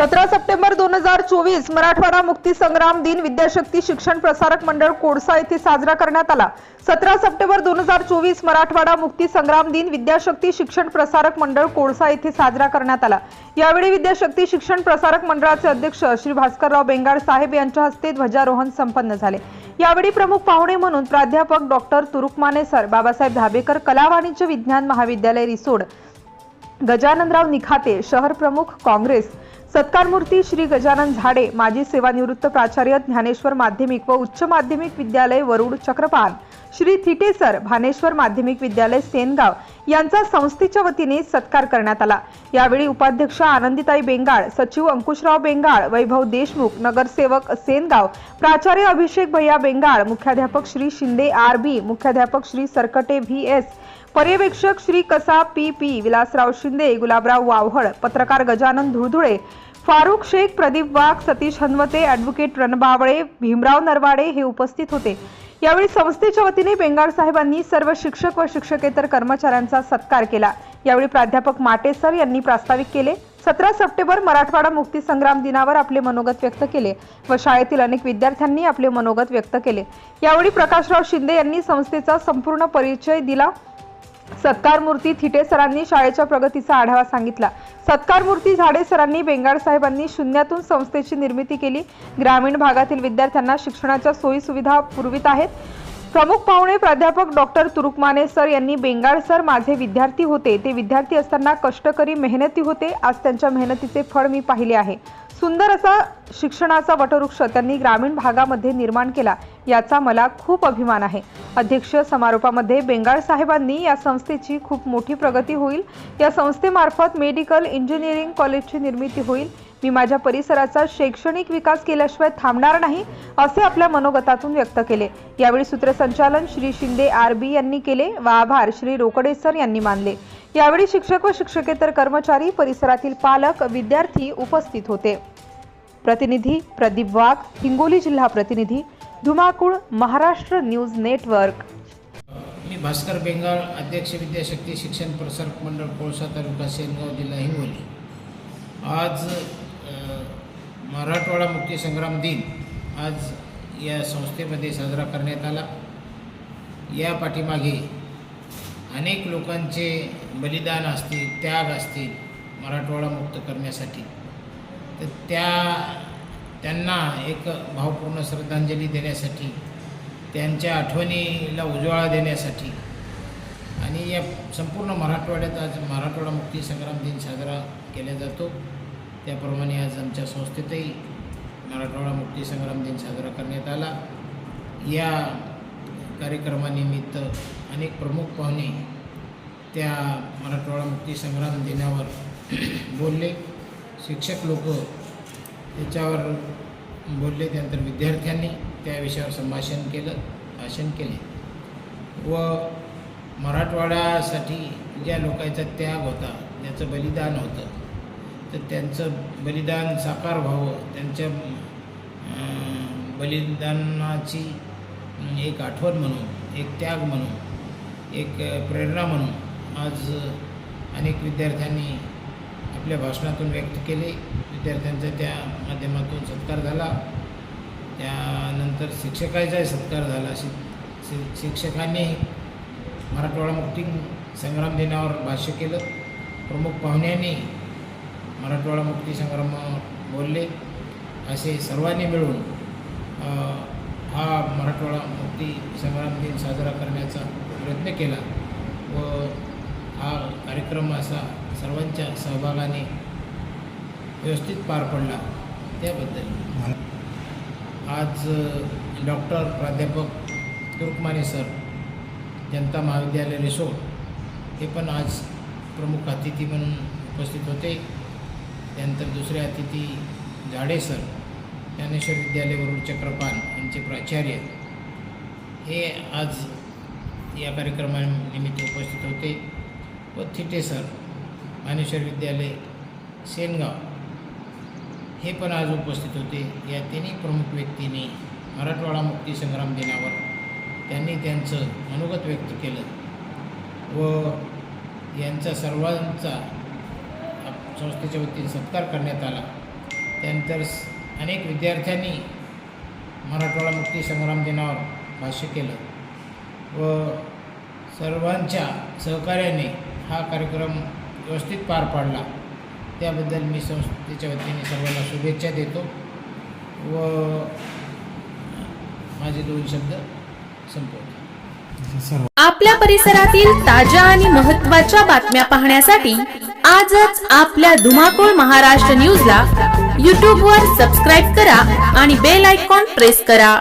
सतरा सप्टेंबर दोन हजार चोवीस मराठवाडा मुक्ती संग्राम दिन विद्याशक्ती शिक्षण प्रसारक मंडळ कोळसा येथे साजरा करण्यात आला. सतरा सप्टेंबर दोन हजार चोवीस मराठवाडा मुक्ती संग्राम दिन विद्याशक्ती शिक्षण प्रसारक मंडळ कोळसा येथे साजरा करण्यात आला. यावेळी विद्याशक्ती शिक्षण प्रसारक मंडळाचे अध्यक्ष श्री भास्करराव बेंगाड साहेब यांच्या हस्ते ध्वजारोहण संपन्न झाले. यावेळी प्रमुख पाहुणे म्हणून प्राध्यापक डॉक्टर तुरुकमाने सर बाबासाहेब धाबेकर कला वाणिज्य विज्ञान महाविद्यालय रिसोड गजाननराव निखाते शहर प्रमुख काँग्रेस सत्कारमूर्ती श्री गजानन झाडे माजी सेवानिवृत्त प्राचार्य ज्ञानेश्वर माध्यमिक व उच्च माध्यमिक विद्यालय वरुड चक्रपान श्री थिटेसर भानेश्वर माध्यमिक विद्यालय सेनगाव यांचा संस्थेच्या वतीने सत्कार करण्यात आला. यावेळी उपाध्यक्ष आनंदीताई बेंगाळ सचिव अंकुशराव बेंगाळ वैभव देशमुख नगरसेवक सेनगाव प्राचार्य अभिषेक भैया बेंगाळ मुख्याध्यापक श्री शिंदे आर बी मुख्याध्यापक श्री सरकटे व्ही एस पर्यवेक्षक श्री कसा पी पी विलासराव शिंदे गुलाबराव वावहळ पत्रकार गजानन धुळधुळे फारुख शेख प्रदीप वाघ सतीश हनवते ॲडव्होकेट रणबावळे भीमराव नरवाडे हे उपस्थित होते. यावेळी संस्थेच्या वतीने बेंगाळ साहेबांनी सर्व शिक्षक व शिक्षकेतर कर्मचाऱ्यांचा सत्कार केला. यावेळी प्राध्यापक माटे सर यांनी प्रास्ताविक केले. सतरा सप्टेंबर मराठवाडा मुक्ती संग्राम दिनावर आपले मनोगत व्यक्त केले व शाळेतील अनेक विद्यार्थ्यांनी आपले मनोगत व्यक्त केले. यावेळी प्रकाशराव शिंदे यांनी संस्थेचा संपूर्ण परिचय दिला. सत्कारमूर्ती थिटे सरांनी शाळेच्या प्रगतीचा आढावा सांगितला. सत्कारमूर्ती झाडे सरांनी बेंगाड साहेबांनी शून्यातून संस्थेची निर्मिती केली. ग्रामीण भागातील विद्यार्थ्यांना शिक्षणाच्या सोयी सुविधा पुरवित आहेत. प्रमुख पाहुणे प्राध्यापक डॉक्टर तुरुकमाने सर यांनी बेंगाड सर माझे विद्यार्थी होते. ते विद्यार्थी असताना कष्टकरी मेहनती होते. आज त्यांच्या मेहनतीचे फळ मी पाहिले आहे. सुंदर असा शिक्षणाचा वटवृक्ष त्यांनी ग्रामीण भागामध्ये निर्माण केला याचा मला खूप अभिमान आहे. अध्यक्ष समारोपामध्ये बेंगाळ साहेबांनी या संस्थेची खूप मोठी प्रगती होईल. या संस्थेमार्फत मेडिकल इंजिनिअरिंग कॉलेजची निर्मिती होईल. मी माझ्या परिसराचा शैक्षणिक विकास केल्याशिवाय थांबणार नाही असे आपल्या मनोगतातून व्यक्त केले. यावेळी सूत्रसंचालन श्री शिंदे आर बी यांनी केले व आभार श्री रोकडे सर यांनी मानले. यावेळी शिक्षक व शिक्षकेतर कर्मचारी परिसरातील पालक विद्यार्थी उपस्थित होते. प्रतिनिधी प्रदीप वाघ हिंगोली जिल्हा प्रतिनिधी धुमाकूळ महाराष्ट्र न्यूज नेटवर्क. मी भास्कर बेंगाळ अध्यक्ष विद्याशक्ती शिक्षण प्रसारक मंडळ कोळसा तालुका सेनगाव जिल्हा हिंगोली. आज मराठवाडा मुक्तीसंग्राम दिन आज या संस्थेमध्ये साजरा करण्यात आला. या पाठीमागे अनेक लोकांचे बलिदान असतील त्याग असतील मराठवाडा मुक्त करण्यासाठी. तर त्या त्यांना एक भावपूर्ण श्रद्धांजली देण्यासाठी त्यांच्या आठवणीला उजवाळा देण्यासाठी आणि या संपूर्ण मराठवाड्यात आज मराठवाडा मुक्ती संग्राम दिन साजरा केला जातो. त्याप्रमाणे आज आमच्या संस्थेतही मराठवाडा मुक्ती संग्राम दिन साजरा करण्यात आला. या कार्यक्रमानिमित्त अनेक प्रमुख पाहुणे त्या मराठवाडा मुक्तीसंग्राम दिनावर बोलले. शिक्षक लोक त्याच्यावर बोलले. त्यानंतर विद्यार्थ्यांनी त्या विषयावर संभाषण केलं भाषण केले. व मराठवाड्यासाठी ज्या लोकांचा त्याग होता त्याचं बलिदान होतं तर त्यांचं बलिदान साकार व्हावं त्यांच्या बलिदानाची एक आठवण म्हणून एक त्याग म्हणून एक प्रेरणा म्हणून आज अनेक विद्यार्थ्यांनी आपल्या भाषणातून व्यक्त केले. विद्यार्थ्यांचा त्या माध्यमातून सत्कार झाला. त्यानंतर शिक्षकाचा सत्कार झाला. शि शि शिक्षकांनी मराठवाडा मुक्ती संग्राम दिनावर भाष्य केलं. प्रमुख पाहुण्यांनी मराठवाडा मुक्ती संग्रामावर बोलले. असे सर्वांनी मिळून हा मराठवाडा मुक्ती संग्राम दिन साजरा करण्याचा प्रयत्न केला व हा कार्यक्रम असा सर्वांच्या सहभागाने व्यवस्थित पार पडला त्याबद्दल. आज डॉक्टर प्राध्यापक तुर्कमाने सर जनता महाविद्यालय रिसोड हे पण आज प्रमुख अतिथी म्हणून उपस्थित होते. त्यानंतर दुसरे अतिथी झाडे सर ज्ञानेश्वर विद्यालय वरुड चक्रपाल यांचे प्राचार्य. हे आज या कार्यक्रमानिमित्त उपस्थित होते व थिटे सर ज्ञानेश्वर विद्यालय सेनगाव हे पण आज उपस्थित होते. या तिन्ही प्रमुख व्यक्तींनी मराठवाडा मुक्ती संग्राम दिनावर त्यांनी त्यांचं मनोगत व्यक्त केलं व यांचा सर्वांचा संस्थेच्या वतीने सत्कार करण्यात आला. त्यानंतर स- अनेक विद्यार्थ्यांनी मराठवाडा मुक्ती संग्राम दिनावर भाष्य केलं. व सर्वांच्या सहकार्याने हा कार्यक्रम व्यवस्थित पार पाडला. त्याबद्दल मी संस्थेच्या वतीने सर्वांना शुभेच्छा देतो व माझे दोन शब्द संपवतो. आपल्या परिसरातील ताज्या आणि महत्त्वाच्या बातम्या पाहण्यासाठी आजच आपल्या धुमाकूळ महाराष्ट्र न्यूजला यूट्यूबवर सबस्क्राईब करा आणि बेल आयकॉन प्रेस करा.